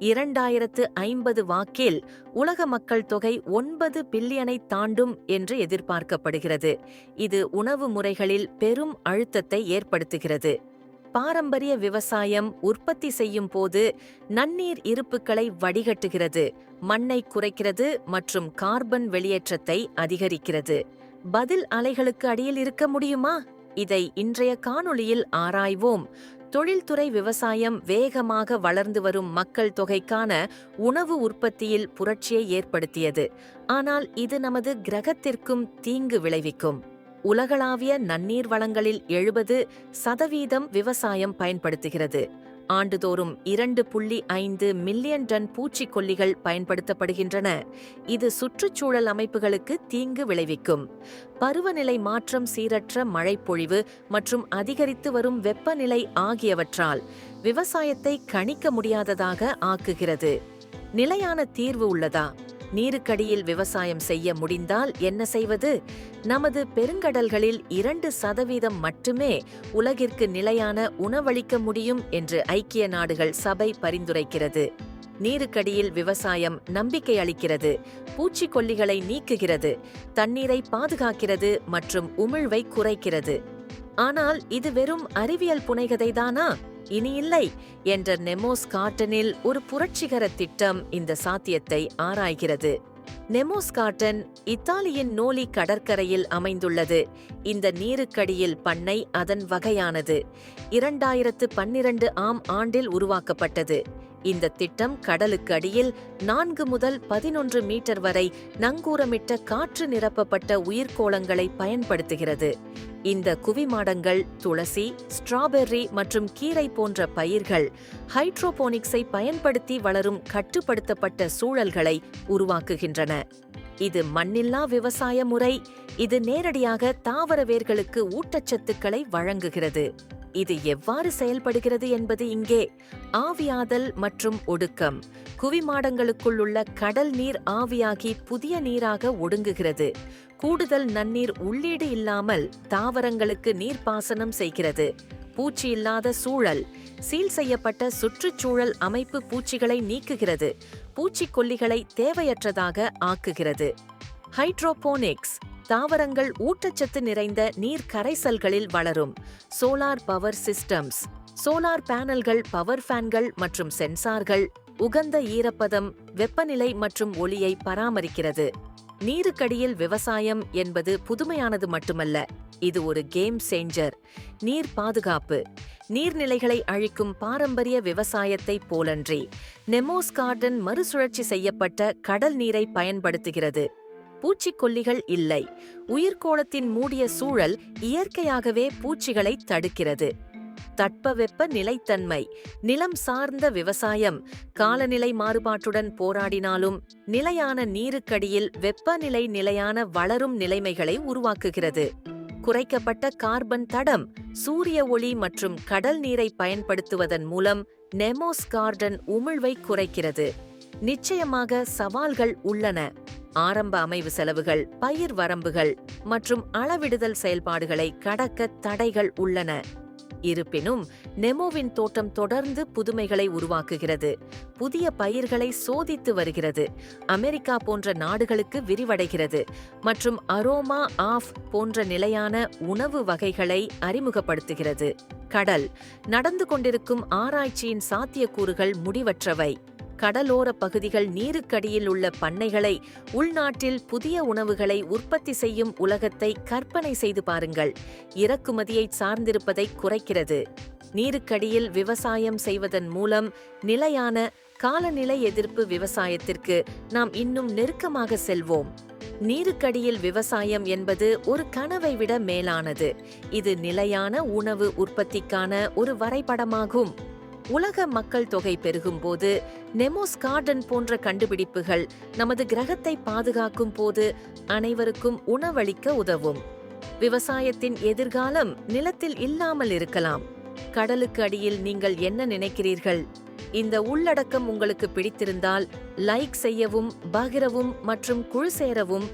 இரண்டாயிரத்து ஐம்பது வாக்கில் உலக மக்கள் தொகை ஒன்பது பில்லியனை தாண்டும் என்று எதிர்பார்க்கப்படுகிறது. இது உணவு முறைகளில் பெரும் அழுத்தத்தை ஏற்படுத்துகிறது. பாரம்பரிய விவசாயம் உற்பத்தி செய்யும் போது நன்னீர் இருப்புகளை வடிகட்டுகிறது மண்ணை குறைக்கிறது மற்றும் கார்பன் வெளியேற்றத்தை அதிகரிக்கிறது. பதில் அலைகளுக்கு அடியில் இருக்க முடியுமா? இதை இன்றைய காணொளியில் ஆராய்வோம். தொழில்துறை விவசாயம் வேகமாக வளர்ந்து வரும் மக்கள் தொகைக்கான உணவு உற்பத்தியில் புரட்சியை ஏற்படுத்தியது. ஆனால் இது நமது கிரகத்திற்கும் தீங்கு விளைவிக்கும். உலகளாவிய நன்னீர் வளங்களில் எழுபது சதவீதம் விவசாயம் பயன்படுத்துகிறது. ஆண்டுதோறும் இரண்டு புள்ளி ஐந்து மில்லியன் டன் பூச்சிக்கொல்லிகள் பயன்படுத்தப்படுகின்றன. இது சுற்றுச்சூழல் அமைப்புகளுக்கு தீங்கு விளைவிக்கும். பருவநிலை மாற்றம் சீரற்ற மழைப்பொழிவு மற்றும் அதிகரித்து வரும் வெப்பநிலை ஆகியவற்றால் விவசாயத்தை கணிக்க முடியாததாக ஆக்குகிறது. நிலையான தீர்வு உள்ளதா? நீருக்கடியில் விவசாயம் செய்ய முடிந்தால் என்ன செய்வது? நமது பெருங்கடல்களில் இரண்டு சதவீதம் மட்டுமே உலகிற்கு நிலையான உணவளிக்க முடியும் என்று ஐக்கிய நாடுகள் சபை பரிந்துரைக்கிறது. நீருக்கடியில் விவசாயம் நம்பிக்கை அளிக்கிறது பூச்சிக்கொல்லிகளை நீக்குகிறது தண்ணீரை பாதுகாக்கிறது மற்றும் உமிழ்வை குறைக்கிறது. ஆனால் இது வெறும் அறிவியல் புனைகதைதானா? இனி இல்லை என்ற நெமோஸ் கார்டனில் ஒரு புரட்சிகர திட்டம் இந்த சாத்தியத்தை ஆராய்கிறது. நெமோஸ் கார்டன் இத்தாலியின் நோலி கடற்கரையில் அமைந்துள்ளது. இந்த நீருக்கடியில் பண்ணை அதன் வகையானது. இரண்டாயிரத்து பன்னிரண்டு ஆம் ஆண்டில் உருவாக்கப்பட்டது. இந்த திட்டம் கடலுக்கு அடியில் நான்கு முதல் பதினொன்று மீட்டர் வரை நங்கூரமிட்ட காற்று நிரப்பப்பட்ட உயிர்கோளங்களை பயன்படுத்துகிறது. இந்த குவிமாடங்கள் துளசி ஸ்ட்ராபெர்ரி மற்றும் கீரை போன்ற பயிர்கள் ஹைட்ரோபோனிக்ஸை பயன்படுத்தி வளரும் கட்டுப்படுத்தப்பட்ட சூழல்களை உருவாக்குகின்றன. இது மண்ணில்லா விவசாய முறை. இது நேரடியாக தாவர வேர்களுக்கு ஊட்டச்சத்துக்களை வழங்குகிறது. இது எவ்வாறு செயல்படுகிறது என்பது இங்கே. ஆவியாதல் மற்றும் ஒடுக்கம். குவிமாடங்களுக்குள் உள்ள கடல் நீர் ஆவியாகி புதிய நீராக ஒடுங்குகிறது. கூடுதல் நன்னீர் உள்ளீடு இல்லாமல் தாவரங்களுக்கு நீர்ப்பாசனம் செய்கிறது. பூச்சி இல்லாத சூழல். சீல் செய்யப்பட்ட சுற்றுச்சூழல் அமைப்பு பூச்சிகளை நீக்குகிறது. பூச்சிக்கொல்லிகளை தேவையற்றதாக ஆக்குகிறது. ஹைட்ரோபோனிக்ஸ். தாவரங்கள் ஊட்டச்சத்து நிறைந்த நீர் கரைசல்களில் வளரும். Solar power systems. சோலார் பேனல்கள் பவர் ஃபேன்கள் மற்றும் சென்சார்கள் உகந்த ஈரப்பதம் வெப்பநிலை மற்றும் ஒளியை பராமரிக்கிறது. நீருக்கடியில் விவசாயம் என்பது புதுமையானது மட்டுமல்ல இது ஒரு கேம் சேஞ்சர் நீர் பாதுகாப்பு. நீர்நிலைகளை அழிக்கும் பாரம்பரிய விவசாயத்தை போலன்றி நெமோஸ் கார்டன் மறுசுழற்சி செய்யப்பட்ட கடல் நீரை பயன்படுத்துகிறது. பூச்சிக்கொல்லிகள் இல்லை. உயிர்கோளத்தின் மூடிய சூழல் இயற்கையாகவே பூச்சிகளை தடுக்கிறது. தட்பவெப்ப நிலைத்தன்மை நிலம் சார்ந்த விவசாயம் காலநிலை மாறுபாட்டுடன் போராடினாலும் நிலையான நீருக்கடியில் வெப்பநிலை நிலையான வளரும் நிலைமைகளை உருவாக்குகிறது. குறைக்கப்பட்ட கார்பன் தடம் சூரிய ஒளி மற்றும் கடல் நீரை பயன்படுத்துவதன் மூலம் நெமோஸ் கார்டன் உமிழ்வை குறைக்கிறது. நிச்சயமாக சவால்கள் உள்ளன. ஆரம்ப அமைவு செலவுகள் பயிர் வரம்புகள் மற்றும் அளவிடுதல் செயல்பாடுகளை கடக்க தடைகள் உள்ளன. இருப்பினும் நெமோவின் தோட்டம் தொடர்ந்து புதுமைகளை உருவாக்குகிறது. புதிய பயிர்களை சோதித்து வருகிறது. அமெரிக்கா போன்ற நாடுகளுக்கு விரிவடைகிறது. மற்றும் அரோமா ஆஃப் போன்ற நிலையான உணவு வகைகளை அறிமுகப்படுத்துகிறது. கடல் நடந்து கொண்டிருக்கும் ஆராய்ச்சியின் சாத்தியக்கூறுகள் முடிவற்றவை. கடலோர பகுதிகள் நீருக்கடியில் உள்ள பண்ணைகளை உள்நாட்டில் புதிய உணவுகளை உற்பத்தி செய்யும் உலகத்தை கற்பனை செய்து பாருங்கள். இறக்குமதியை சார்ந்திருப்பதை குறைக்கிறது. நீருக்கடியில் விவசாயம் செய்வதன் மூலம் நிலையான காலநிலை எதிர்ப்பு விவசாயத்திற்கு நாம் இன்னும் நெருக்கமாக செல்வோம். நீருக்கடியில் விவசாயம் என்பது ஒரு கனவை விட மேலானது. இது நிலையான உணவு உற்பத்திக்கான ஒரு வரைபடமாகும். உலக மக்கள் தொகை பெருகும்போது நெமோஸ் கார்டன் போன்ற கண்டுபிடிப்புகள் நமது கிரகத்தை பாதுகாக்கும் போது அனைவருக்கும் உணவளிக்க உதவும். விவசாயத்தின் எதிர்காலம் நிலத்தில் இல்லாமல் இருக்கலாம். கடலுக்கு அடியில் நீங்கள் என்ன நினைக்கிறீர்கள்? இந்த உள்ளடக்கம் உங்களுக்கு பிடித்திருந்தால் லைக் செய்யவும் பகிரவும் மற்றும் குழு சேரவும்